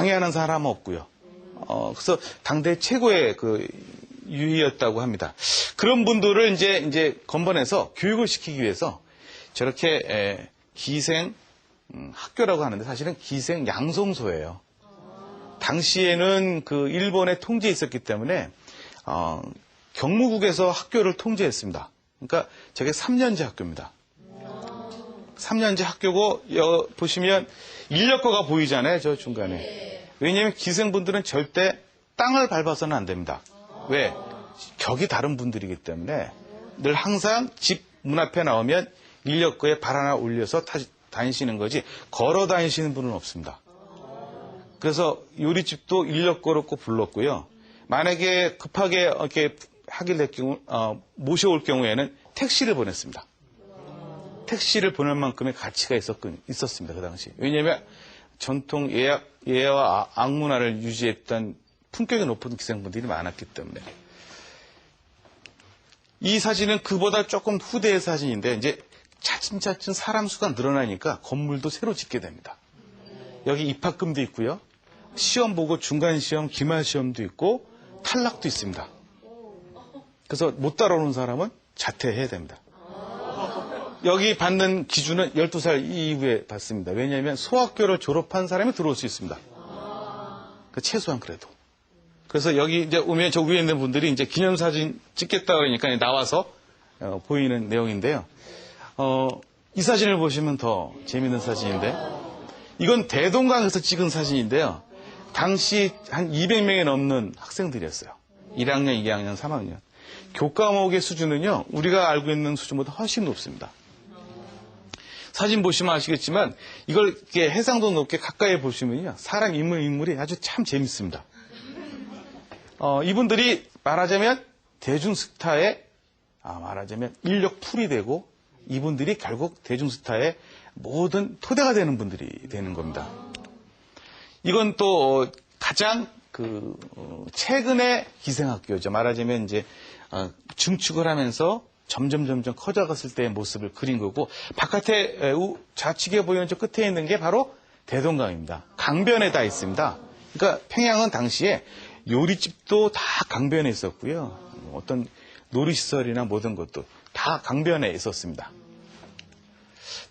방해하는 사람은 없고요. 어, 그래서 당대 최고의 그 유의였다고 합니다. 그런 분들을 이제 이제 건번해서 교육을 시키기 위해서 저렇게 에, 기생 음, 학교라고 하는데 사실은 기생 양성소예요. 당시에는 그 일본의 통제에 있었기 때문에 어, 경무국에서 학교를 통제했습니다. 그러니까 저게 3년제 학교입니다. 3년제 학교고 여, 보시면 인력거가 보이잖아요. 저 중간에. 왜냐하면 기생분들은 절대 땅을 밟아서는 안 됩니다. 왜? 격이 다른 분들이기 때문에 늘 항상 집 문 앞에 나오면 인력거에 발 하나 올려서 타, 다니시는 거지 걸어 다니시는 분은 없습니다. 그래서 요리집도 인력거로 꼭 불렀고요. 만약에 급하게 이렇게 하길 될 경우, 어, 모셔올 경우에는 택시를 보냈습니다. 택시를 보낼 만큼의 가치가 있었, 있었습니다. 그 당시. 왜냐하면 전통 예약, 예와 아, 악문화를 유지했던 품격이 높은 기생분들이 많았기 때문에. 이 사진은 그보다 조금 후대의 사진인데 이제 차츰차츰 사람 수가 늘어나니까 건물도 새로 짓게 됩니다. 여기 입학금도 있고요. 시험 보고 중간 시험, 기말 시험도 있고 탈락도 있습니다. 그래서 못 따라오는 사람은 자퇴해야 됩니다. 여기 받는 기준은 12살 이후에 받습니다. 왜냐하면 소학교를 졸업한 사람이 들어올 수 있습니다. 그 최소한 그래도. 그래서 여기 이제 오면 저 위에 있는 분들이 이제 기념사진 찍겠다 그러니까 나와서 어, 보이는 내용인데요. 어, 이 사진을 보시면 더 재밌는 사진인데 이건 대동강에서 찍은 사진인데요. 당시 한 200명이 넘는 학생들이었어요. 1학년, 2학년, 3학년. 교과목의 수준은요, 우리가 알고 있는 수준보다 훨씬 높습니다. 사진 보시면 아시겠지만, 이걸 이렇게 해상도 높게 가까이 보시면요, 사람 인물, 인물이 아주 참 재밌습니다. 어, 이분들이 말하자면 대중스타의, 아, 말하자면 인력 풀이 되고, 이분들이 결국 대중스타의 모든 토대가 되는 분들이 되는 겁니다. 이건 또 가장 그 어, 최근의 기생학교죠. 말하자면 이제 어, 증축을 하면서 점점 점점 커져갔을 때의 모습을 그린 거고 바깥에 우, 좌측에 보이는 저 끝에 있는 게 바로 대동강입니다. 강변에 다 있습니다. 그러니까 평양은 당시에 요리집도 다 강변에 있었고요. 어떤 놀이시설이나 모든 것도 다 강변에 있었습니다.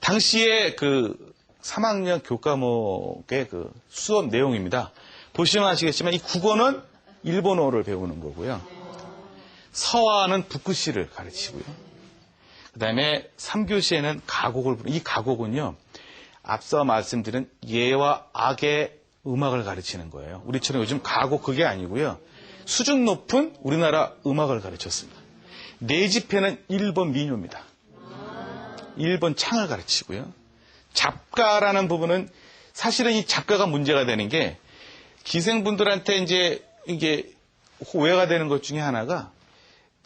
당시에 그 3학년 교과목의 그 수업 내용입니다. 보시면 아시겠지만 이 국어는 일본어를 배우는 거고요. 서화는 북구시를 가르치고요. 그 다음에 3교시에는 가곡을 부르는, 이 가곡은요, 앞서 말씀드린 예와 악의 음악을 가르치는 거예요. 우리처럼 요즘 가곡 그게 아니고요. 수준 높은 우리나라 음악을 가르쳤습니다. 네 집회는 1번 민요입니다. 1번 창을 가르치고요. 작가라는 부분은 사실은 이 작가가 문제가 되는 게 기생분들한테 이제 이게 오해가 되는 것 중에 하나가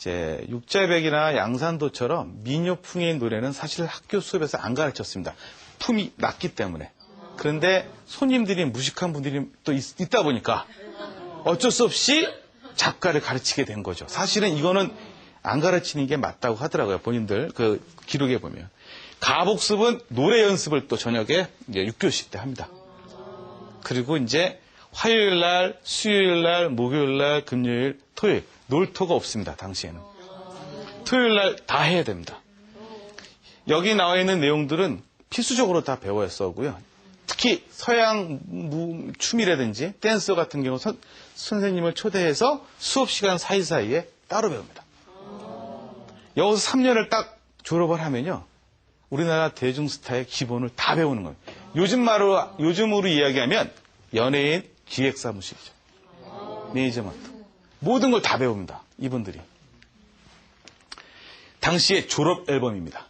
이제 육자백이나 양산도처럼 민요풍의 노래는 사실 학교 수업에서 안 가르쳤습니다. 품이 낮기 때문에. 그런데 손님들이 무식한 분들이 또 있, 있다 보니까 어쩔 수 없이 작가를 가르치게 된 거죠. 사실은 이거는 안 가르치는 게 맞다고 하더라고요. 본인들 그 기록에 보면. 가복습은 노래 연습을 또 저녁에 이제 6교시 때 합니다. 그리고 이제 화요일 날, 수요일 날, 목요일 날, 금요일, 토요일 놀토가 없습니다. 당시에는. 토요일 날 다 해야 됩니다. 여기 나와 있는 내용들은 필수적으로 다 배워야 써고요. 특히 서양 춤이라든지 댄스 같은 경우 선, 선생님을 초대해서 수업 시간 사이사이에 따로 배웁니다. 여기서 3년을 딱 졸업을 하면요. 우리나라 대중스타의 기본을 다 배우는 거예요. 요즘 말로, 요즘으로 이야기하면 연예인 기획사무실이죠. 매니저먼트. 모든 걸 다 배웁니다. 이분들이. 당시의 졸업 앨범입니다.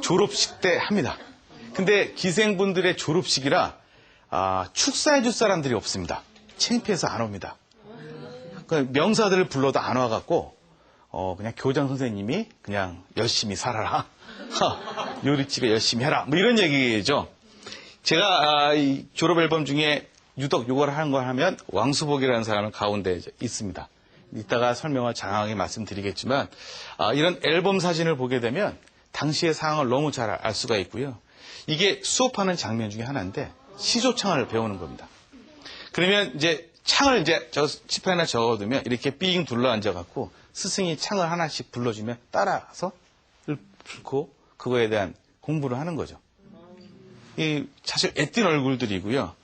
졸업식 때 합니다. 근데 기생분들의 졸업식이라 아, 축사해줄 사람들이 없습니다. 창피해서 안 옵니다. 그 명사들을 불러도 안 와갖고 어, 그냥 교장 선생님이 그냥 열심히 살아라. 요리집에 열심히 해라. 뭐 이런 얘기죠. 제가 아, 이 졸업 앨범 중에 유독 요걸 하는 걸 하면 왕수복이라는 사람은 가운데 있습니다. 이따가 설명을 장황하게 말씀드리겠지만 아, 이런 앨범 사진을 보게 되면 당시의 상황을 너무 잘 알 수가 있고요. 이게 수업하는 장면 중에 하나인데 시조창을 배우는 겁니다. 그러면 이제 창을 이제 저 하나 적어두면 이렇게 삥 둘러 앉아갖고 스승이 창을 하나씩 불러주면 따라서 풀고 그거에 대한 공부를 하는 거죠. 이 사실 애띤 얼굴들이고요.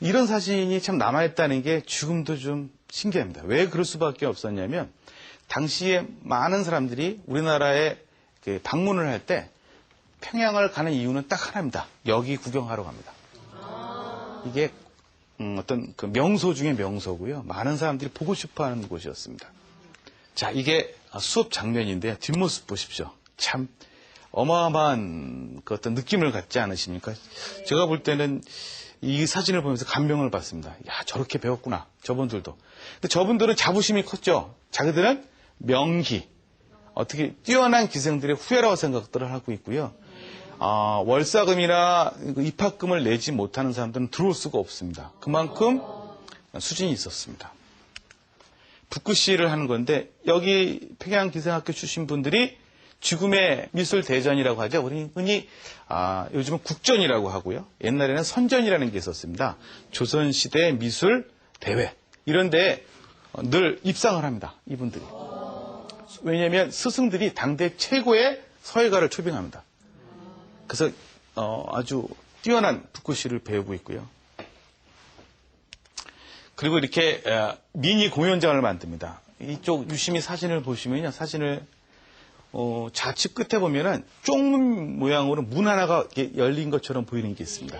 이런 사진이 참 남아있다는 게 지금도 좀 신기합니다. 왜 그럴 수밖에 없었냐면 당시에 많은 사람들이 우리나라에 그 방문을 할 때 평양을 가는 이유는 딱 하나입니다. 여기 구경하러 갑니다. 이게 음, 어떤 그 명소 중에 명소고요. 많은 사람들이 보고 싶어하는 곳이었습니다. 자, 이게 수업 장면인데요. 뒷모습 보십시오. 참 어마어마한 그 어떤 느낌을 갖지 않으십니까? 제가 볼 때는 이 사진을 보면서 감명을 받습니다. 야, 저렇게 배웠구나. 저분들도. 근데 저분들은 자부심이 컸죠. 자기들은 명기, 어떻게 뛰어난 기생들의 후예라고 생각들을 하고 있고요. 아, 월사금이나 그 입학금을 내지 못하는 사람들은 들어올 수가 없습니다. 그만큼 수준이 있었습니다. 북구시를 하는 건데 여기 평양 기생학교 출신 분들이 지금의 미술 대전이라고 하죠. 우리 흔히 아, 요즘은 국전이라고 하고요. 옛날에는 선전이라는 게 있었습니다. 조선 시대 미술 대회 이런데 늘 입상을 합니다. 이분들이. 왜냐하면 스승들이 당대 최고의 서예가를 초빙합니다. 그래서 어, 아주 뛰어난 북구시를 배우고 있고요. 그리고 이렇게 어, 미니 공연장을 만듭니다. 이쪽 유심히 사진을 보시면요, 사진을 어, 좌측 끝에 보면은 쪽문 모양으로 문 하나가 열린 것처럼 보이는 게 있습니다.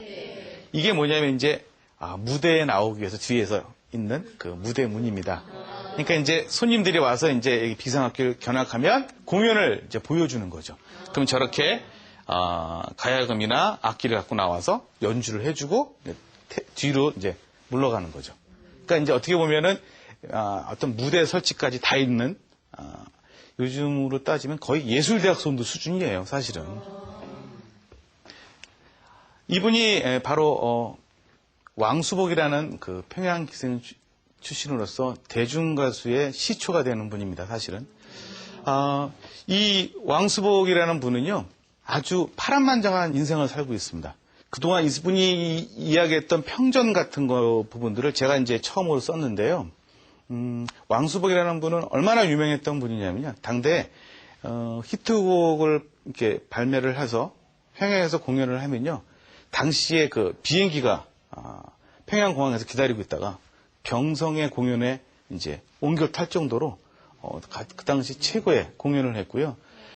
이게 뭐냐면 이제 아, 무대에 나오기 위해서 뒤에서 있는 그 무대 문입니다. 그러니까 이제 손님들이 와서 이제 비상학교를 견학하면 공연을 이제 보여주는 거죠. 그럼 저렇게 아, 가야금이나 악기를 갖고 나와서 연주를 해주고 태- 뒤로 이제 물러가는 거죠. 그러니까 이제 어떻게 보면은 아, 어떤 무대 설치까지 다 있는 아, 요즘으로 따지면 거의 예술대학 손도 수준이에요, 사실은. 이분이 에, 바로 어, 왕수복이라는 그 평양 기생 주- 출신으로서 대중가수의 시초가 되는 분입니다, 사실은. 아, 이 왕수복이라는 분은요, 아주 파란만장한 인생을 살고 있습니다. 그동안 이분이 이- 이야기했던 평전 같은 거 부분들을 제가 이제 처음으로 썼는데요. 음, 왕수복이라는 분은 얼마나 유명했던 분이냐면요. 당대 어, 히트곡을 이렇게 발매를 해서 평양에서 공연을 하면요. 당시에 그 비행기가 아, 평양공항에서 기다리고 있다가 경성의 공연에 이제 옮겨 탈 정도로 어, 가- 그 당시 최고의 공연을 했고요.